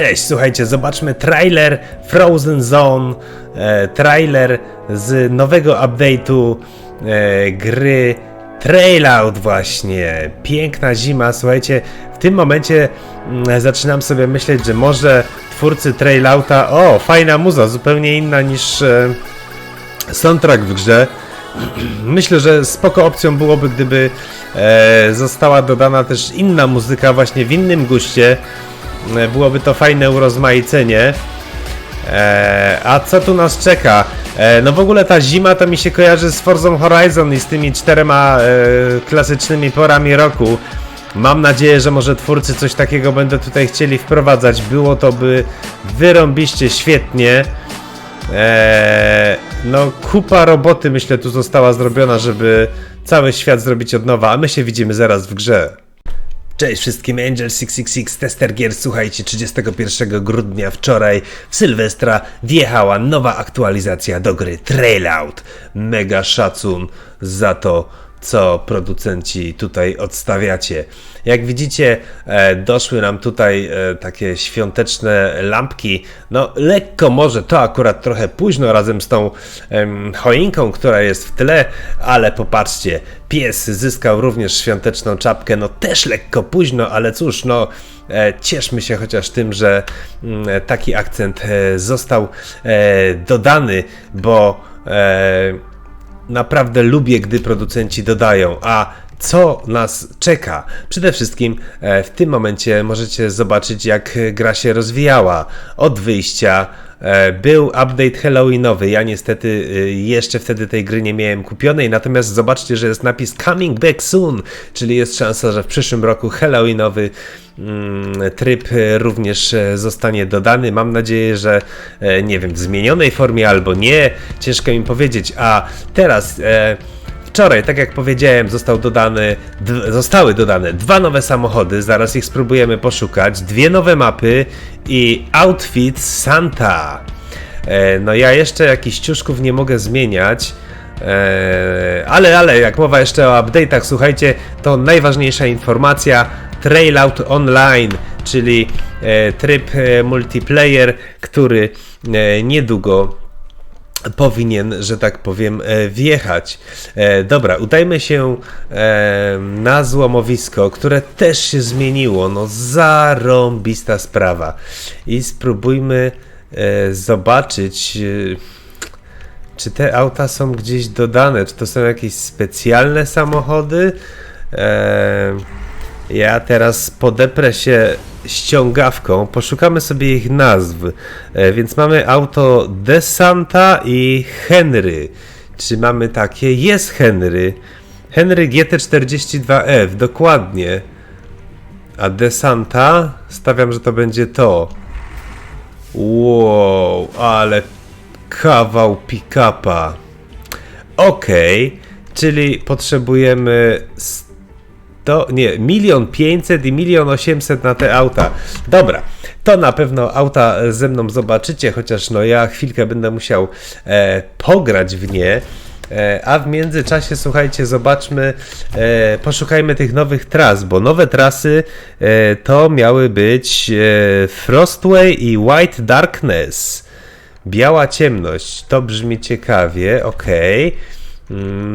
Cześć, słuchajcie, zobaczmy trailer Frozen Zone, e, trailer z nowego update'u e, gry Trailout właśnie. Piękna zima, słuchajcie, w tym momencie mm, zaczynam sobie myśleć, że może twórcy Trailouta, o, fajna muza, zupełnie inna niż e, soundtrack w grze. Myślę, że spoko opcją byłoby, gdyby e, została dodana też inna muzyka właśnie w innym guście. E, Byłoby to fajne urozmaicenie. E, a co tu nas czeka? E, no w ogóle ta zima to mi się kojarzy z Forza Horizon i z tymi czterema klasycznymi porami roku. Mam nadzieję, że może twórcy coś takiego będą tutaj chcieli wprowadzać. Było to by wyrąbiście świetnie. Eee, no, kupa roboty myślę tu została zrobiona, żeby cały świat zrobić od nowa, a my się widzimy zaraz w grze. Cześć wszystkim, Angel666, tester gier, słuchajcie, 31 grudnia wczoraj w Sylwestra wjechała nowa aktualizacja do gry Trailout. Mega szacun za to, co producenci tutaj odstawiacie. Jak widzicie, e, doszły nam tutaj e, takie świąteczne lampki. No, lekko może to akurat trochę późno razem z tą choinką, która jest w tle, ale popatrzcie, pies zyskał również świąteczną czapkę. No, też lekko późno, ale cóż, no, e, cieszmy się chociaż tym, że mm, taki akcent został dodany, bo. Naprawdę lubię, gdy producenci dodają, a co nas czeka? Przede wszystkim e, w tym momencie możecie zobaczyć, jak gra się rozwijała. Od wyjścia był update Halloweenowy. Ja niestety e, jeszcze wtedy tej gry nie miałem kupionej, natomiast zobaczcie, że jest napis Coming Back Soon, czyli jest szansa, że w przyszłym roku Halloweenowy mm, tryb e, również e, zostanie dodany. Mam nadzieję, że e, nie wiem, w zmienionej formie albo nie. Ciężko mi powiedzieć. A teraz. E, Wczoraj, tak jak powiedziałem, został dodany, zostały dodane dwa nowe samochody, zaraz ich spróbujemy poszukać, dwie nowe mapy i outfit Santa. E, no ja jeszcze jakichś ciuszków nie mogę zmieniać, e, ale, ale jak mowa jeszcze o update'ach, słuchajcie, to najważniejsza informacja, Trailout Online, czyli e, tryb e, multiplayer, który e, niedługo powinien, że tak powiem, e, wjechać. E, Dobra, udajmy się e, na złomowisko, które też się zmieniło. No, zarąbista sprawa. I spróbujmy zobaczyć, czy te auta są gdzieś dodane, czy to są jakieś specjalne samochody. Ja teraz podeprę się ściągawką, poszukamy sobie ich nazw. E, więc mamy auto Desanta i Henry. Czy mamy takie? Jest Henry. Henry GT42F, dokładnie. A Desanta? Stawiam, że to będzie to. Wow, ale kawał pick-upa. Okej, czyli potrzebujemy 100, nie, milion pięćset i milion osiemset na te auta. Dobra, to na pewno auta ze mną zobaczycie, chociaż no ja chwilkę będę musiał e, pograć w nie. E, A w międzyczasie, słuchajcie, zobaczmy, e, poszukajmy tych nowych tras, bo nowe trasy e, to miały być e, Frostway i White Darkness. Biała ciemność, to brzmi ciekawie, okej. Mm,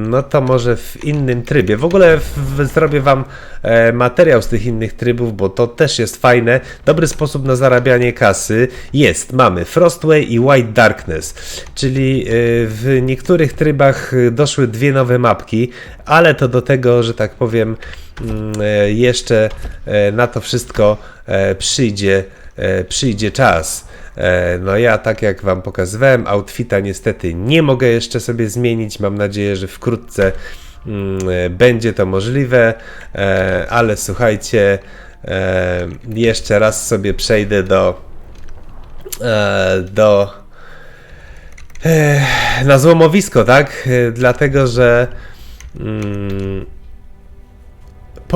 No to może w innym trybie. W ogóle w, zrobię Wam e, materiał z tych innych trybów, bo to też jest fajne. Dobry sposób na zarabianie kasy jest. Mamy Frostway i White Darkness, czyli e, w niektórych trybach e, doszły dwie nowe mapki, ale to do tego, że tak powiem, mm, e, jeszcze e, na to wszystko e, przyjdzie, przyjdzie czas. E, No ja, tak jak Wam pokazywałem, outfita niestety nie mogę jeszcze sobie zmienić. Mam nadzieję, że wkrótce mm, e, będzie to możliwe, e, ale słuchajcie, e, jeszcze raz sobie przejdę do e, do e, na złomowisko, tak? E, Dlatego, że mm,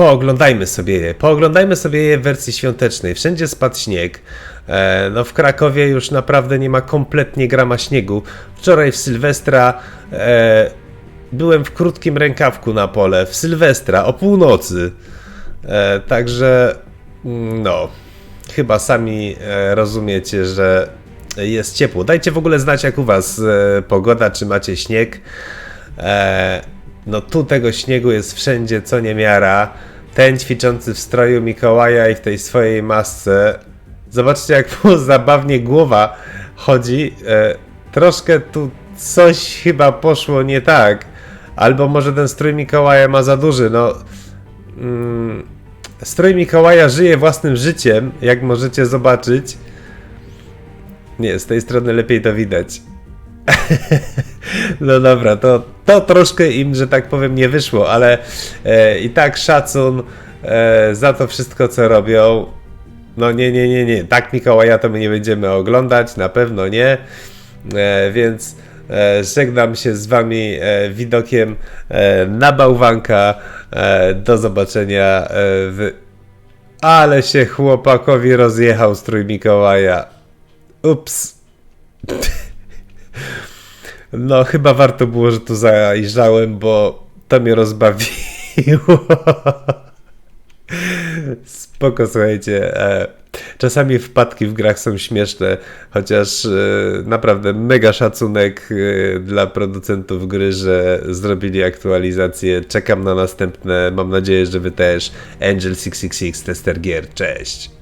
Pooglądajmy sobie je. Pooglądajmy sobie je w wersji świątecznej. Wszędzie spadł śnieg. E, no w Krakowie już naprawdę nie ma kompletnie grama śniegu. Wczoraj w Sylwestra e, byłem w krótkim rękawku na pole. W Sylwestra o północy. E, także mm, no. chyba sami e, rozumiecie, że jest ciepło. Dajcie w ogóle znać, jak u Was e, pogoda, czy macie śnieg. E, no tu tego śniegu jest wszędzie, co niemiara. Ten ćwiczący w stroju Mikołaja i w tej swojej masce. Zobaczcie, jak mu zabawnie głowa chodzi. E, troszkę tu coś chyba poszło nie tak. Albo może ten strój Mikołaja ma za duży, no... Mm, strój Mikołaja żyje własnym życiem, jak możecie zobaczyć. Nie, z tej strony lepiej to widać. No dobra, to, to troszkę im, że tak powiem, nie wyszło, ale e, i tak szacun e, za to wszystko, co robią. No nie, nie, nie, nie. Tak Mikołaja to my nie będziemy oglądać, na pewno nie. E, więc e, żegnam się z wami e, widokiem e, na bałwanka. E, do zobaczenia e, w... Ale się chłopakowi rozjechał strój Mikołaja. Ups. No, chyba warto było, że tu zajrzałem, bo to mnie rozbawiło. Spoko, słuchajcie. E, czasami wpadki w grach są śmieszne, chociaż e, naprawdę mega szacunek e, dla producentów gry, że zrobili aktualizację. Czekam na następne. Mam nadzieję, że wy też. Angel666 Tester Gier. Cześć.